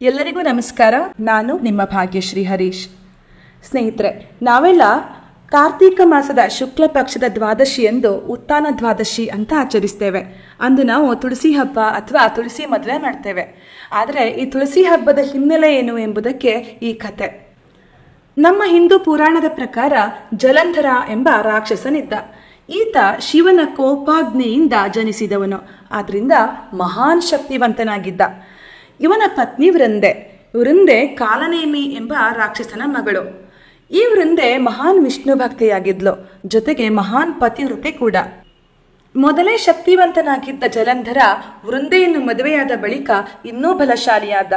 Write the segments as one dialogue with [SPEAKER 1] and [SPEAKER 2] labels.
[SPEAKER 1] ಎಲ್ಲರಿಗೂ ನಮಸ್ಕಾರ. ನಾನು ನಿಮ್ಮ ಭಾಗ್ಯಶ್ರೀ ಹರೀಶ್. ಸ್ನೇಹಿತರೆ, ನಾವೆಲ್ಲ ಕಾರ್ತೀಕ ಮಾಸದ ಶುಕ್ಲ ಪಕ್ಷದ ದ್ವಾದಶಿಯಂದು ಉತ್ಥಾನ ದ್ವಾದಶಿ ಅಂತ ಆಚರಿಸ್ತೇವೆ. ಅಂದು ನಾವು ತುಳಸಿ ಹಬ್ಬ ಅಥವಾ ತುಳಸಿ ಮದುವೆ ಮಾಡ್ತೇವೆ. ಆದರೆ ಈ ತುಳಸಿ ಹಬ್ಬದ ಹಿನ್ನೆಲೆ ಏನು ಎಂಬುದಕ್ಕೆ ಈ ಕತೆ ನಮ್ಮ ಹಿಂದೂ ಪುರಾಣದ ಪ್ರಕಾರ ಜಲಂಧರ ಎಂಬ ರಾಕ್ಷಸನಿದ್ದ. ಈತ ಶಿವನ ಕೋಪಾಗ್ನಿಯಿಂದ ಜನಿಸಿದವನು. ಆದ್ರಿಂದ ಮಹಾನ್ ಶಕ್ತಿವಂತನಾಗಿದ್ದ. ಇವನ ಪತ್ನಿ ವೃಂದೆ. ವೃಂದೆ ಕಾಲನೇಮಿ ಎಂಬ ರಾಕ್ಷಸನ ಮಗಳು. ಈ ವೃಂದೆ ಮಹಾನ್ ವಿಷ್ಣು ಭಕ್ತಿಯಾಗಿದ್ಲು, ಜೊತೆಗೆ ಮಹಾನ್ ಪತಿವೃತೆ ಕೂಡ. ಮೊದಲೇ ಶಕ್ತಿವಂತನಾಗಿದ್ದ ಜಲಂಧರ ವೃಂದೆಯನ್ನು ಮದುವೆಯಾದ ಬಳಿಕ ಇನ್ನೂ ಬಲಶಾಲಿಯಾದ.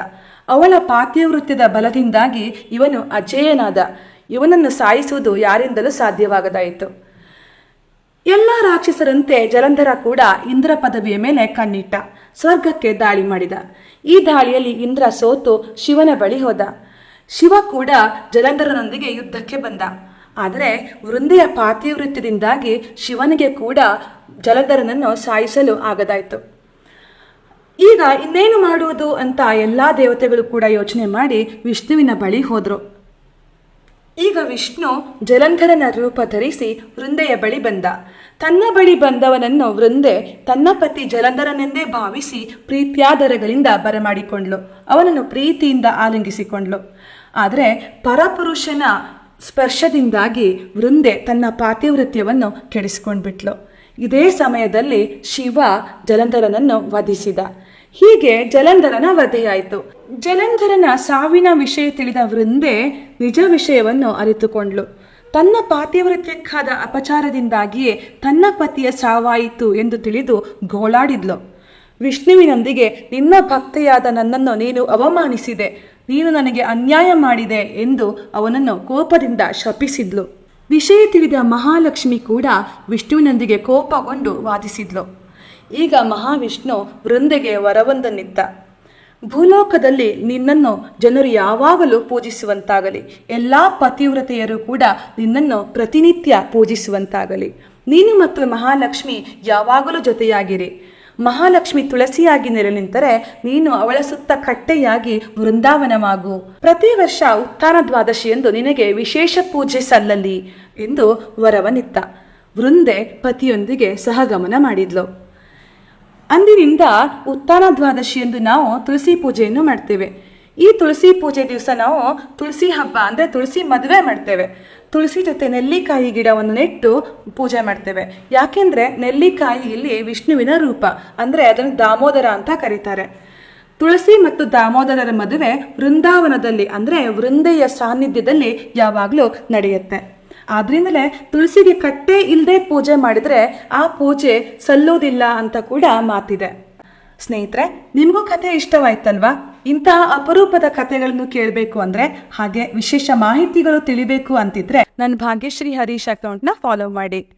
[SPEAKER 1] ಅವಳ ಪಾತಿವೃತ್ಯದ ಬಲದಿಂದಾಗಿ ಇವನು ಅಜೇಯನಾದ. ಇವನನ್ನು ಸಾಯಿಸುವುದು ಯಾರಿಂದಲೂ ಸಾಧ್ಯವಾಗದಾಯಿತು. ಎಲ್ಲ ರಾಕ್ಷಸರಂತೆ ಜಲಂಧರ ಕೂಡ ಇಂದ್ರ ಪದವಿಯ ಮೇಲೆ ಕಣ್ಣಿಟ್ಟ, ಸ್ವರ್ಗಕ್ಕೆ ದಾಳಿ ಮಾಡಿದ. ಈ ದಾಳಿಯಲ್ಲಿ ಇಂದ್ರ ಸೋತು ಶಿವನ ಬಳಿ ಹೋದ. ಶಿವ ಕೂಡ ಜಲಂಧರನೊಂದಿಗೆ ಯುದ್ಧಕ್ಕೆ ಬಂದ. ಆದರೆ ವೃಂದೆಯ ಪಾತಿವೃತ್ಯದಿಂದಾಗಿ ಶಿವನಿಗೆ ಕೂಡ ಜಲಂಧರನನ್ನು ಸಾಯಿಸಲು ಆಗದಾಯಿತು. ಈಗ ಇನ್ನೇನು ಮಾಡುವುದು ಅಂತ ಎಲ್ಲಾ ದೇವತೆಗಳು ಕೂಡ ಯೋಚನೆ ಮಾಡಿ ವಿಷ್ಣುವಿನ ಬಳಿ ಹೋದ್ರು. ಈಗ ವಿಷ್ಣು ಜಲಂಧರನ ರೂಪ ಧರಿಸಿ ವೃಂದೆಯ ಬಳಿ ಬಂದ. ತನ್ನ ಬಳಿ ಬಂದವನನ್ನು ವೃಂದೆ ತನ್ನ ಪತಿ ಜಲಂಧರನೆಂದೇ ಭಾವಿಸಿ ಪ್ರೀತ್ಯಾದರಗಳಿಂದ ಬರಮಾಡಿಕೊಂಡ್ಳು ಅವನನ್ನು ಪ್ರೀತಿಯಿಂದ ಆಲಿಂಗಿಸಿಕೊಂಡ್ಳು ಆದರೆ ಪರಪುರುಷನ ಸ್ಪರ್ಶದಿಂದಾಗಿ ವೃಂದೆ ತನ್ನ ಪಾತಿವೃತ್ಯವನ್ನು ಕೆಡಿಸಿಕೊಂಡ್ಬಿಟ್ಲು. ಇದೇ ಸಮಯದಲ್ಲಿ ಶಿವ ಜಲಂಧರನನ್ನು ವಧಿಸಿದ. ಹೀಗೆ ಜಲಂಧರನ ವಧೆಯಾಯಿತು. ಜಲಂಧರನ ಸಾವಿನ ವಿಷಯ ತಿಳಿದ ವೃಂದೆ ನಿಜ ವಿಷಯವನ್ನು ಅರಿತುಕೊಂಡ್ಲು ತನ್ನ ಪಾತಿವೃತ್ಯಕ್ಕಾದ ಅಪಚಾರದಿಂದಾಗಿಯೇ ತನ್ನ ಪತಿಯ ಸಾವಾಯಿತು ಎಂದು ತಿಳಿದು ಗೋಳಾಡಿದ್ಲು. ವಿಷ್ಣುವಿನೊಂದಿಗೆ, ನಿನ್ನ ಭಕ್ತೆಯಾದ ನನ್ನನ್ನು ನೀನು ಅವಮಾನಿಸಿದೆ. ನೀನು ನನಗೆ ಅನ್ಯಾಯ ಮಾಡಿದೆ ಎಂದು ಅವನನ್ನು ಕೋಪದಿಂದ ಶಪಿಸಿದ್ಲು. ವಿಷಯ ತಿಳಿದ ಮಹಾಲಕ್ಷ್ಮಿ ಕೂಡ ವಿಷ್ಣುವಿನೊಂದಿಗೆ ಕೋಪಗೊಂಡು ವಾದಿಸಿದ್ಲು. ಈಗ ಮಹಾವಿಷ್ಣು ವೃಂದೆಗೆ ವರವೊಂದನ್ನಿತ್ತ. ಭೂಲೋಕದಲ್ಲಿ ನಿನ್ನನ್ನು ಜನರು ಯಾವಾಗಲೂ ಪೂಜಿಸುವಂತಾಗಲಿ, ಎಲ್ಲ ಪತಿವ್ರತೆಯರು ಕೂಡ ನಿನ್ನನ್ನು ಪ್ರತಿನಿತ್ಯ ಪೂಜಿಸುವಂತಾಗಲಿ. ನೀನು ಮತ್ತು ಮಹಾಲಕ್ಷ್ಮಿ ಯಾವಾಗಲೂ ಜೊತೆಯಾಗಿರಿ. ಮಹಾಲಕ್ಷ್ಮಿ ತುಳಸಿಯಾಗಿ ನೆಲೆ ನಿಂತರೆ ನೀನು ಅವಳ ಸುತ್ತ ಕಟ್ಟೆಯಾಗಿ ವೃಂದಾವನವಾಗು. ಪ್ರತಿ ವರ್ಷ ಉತ್ಥಾನ ದ್ವಾದಶಿಯಂದು ನಿನಗೆ ವಿಶೇಷ ಪೂಜೆ ಸಲ್ಲಲಿ ಎಂದು ವರವನಿತ್ತ. ವೃಂದೆ ಪತಿಯೊಂದಿಗೆ ಸಹಗಮನ ಮಾಡಿದ್ಲು. ಅಂದಿನಿಂದ ಉತ್ಥಾನ ದ್ವಾದಶಿಯಂದು ನಾವು ತುಳಸಿ ಪೂಜೆಯನ್ನು ಮಾಡ್ತೇವೆ. ಈ ತುಳಸಿ ಪೂಜೆ ದಿವಸ ನಾವು ತುಳಸಿ ಹಬ್ಬ ಅಂದರೆ ತುಳಸಿ ಮದುವೆ ಮಾಡ್ತೇವೆ. ತುಳಸಿ ಜೊತೆ ನೆಲ್ಲಿಕಾಯಿ ಗಿಡವನ್ನು ನೆಟ್ಟು ಪೂಜೆ ಮಾಡ್ತೇವೆ. ಯಾಕೆಂದರೆ ನೆಲ್ಲಿಕಾಯಿ ಇಲ್ಲಿ ವಿಷ್ಣುವಿನ ರೂಪ, ಅಂದರೆ ಅದನ್ನು ದಾಮೋದರ ಅಂತ ಕರೀತಾರೆ. ತುಳಸಿ ಮತ್ತು ದಾಮೋದರರ ಮದುವೆ ವೃಂದಾವನದಲ್ಲಿ, ಅಂದರೆ ವೃಂದೆಯ ಸಾನ್ನಿಧ್ಯದಲ್ಲಿ ಯಾವಾಗಲೂ ನಡೆಯುತ್ತೆ. ಆದ್ರಿಂದಲೇ ತುಳಸಿಗೆ ಕಟ್ಟೆ ಇಲ್ಲದೆ ಪೂಜೆ ಮಾಡಿದರೆ ಆ ಪೂಜೆ ಸಲ್ಲೋದಿಲ್ಲ ಅಂತ ಕೂಡ ಮಾತಿದೆ. ಸ್ನೇಹಿತರೆ, ನಿಮಗೂ ಕತೆ ಇಷ್ಟವಾಯ್ತಲ್ವಾ? ಇಂತಹ ಅಪರೂಪದ ಕಥೆಗಳನ್ನು ಕೇಳಬೇಕು ಅಂದ್ರೆ ಹಾಗೆ ವಿಶೇಷ ಮಾಹಿತಿಗಳು ತಿಳಿಬೇಕು ಅಂತಿದ್ರೆ ನನ್ನ ಭಾಗ್ಯಶ್ರೀ ಹರೀಶ್ ಅಕೌಂಟ್ನ ಫಾಲೋ ಮಾಡಿ.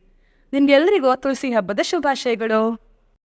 [SPEAKER 1] ನಿಮ್ಗೆಲ್ಲರಿಗೂ ತುಳಸಿ ಹಬ್ಬದ ಶುಭಾಶಯಗಳು.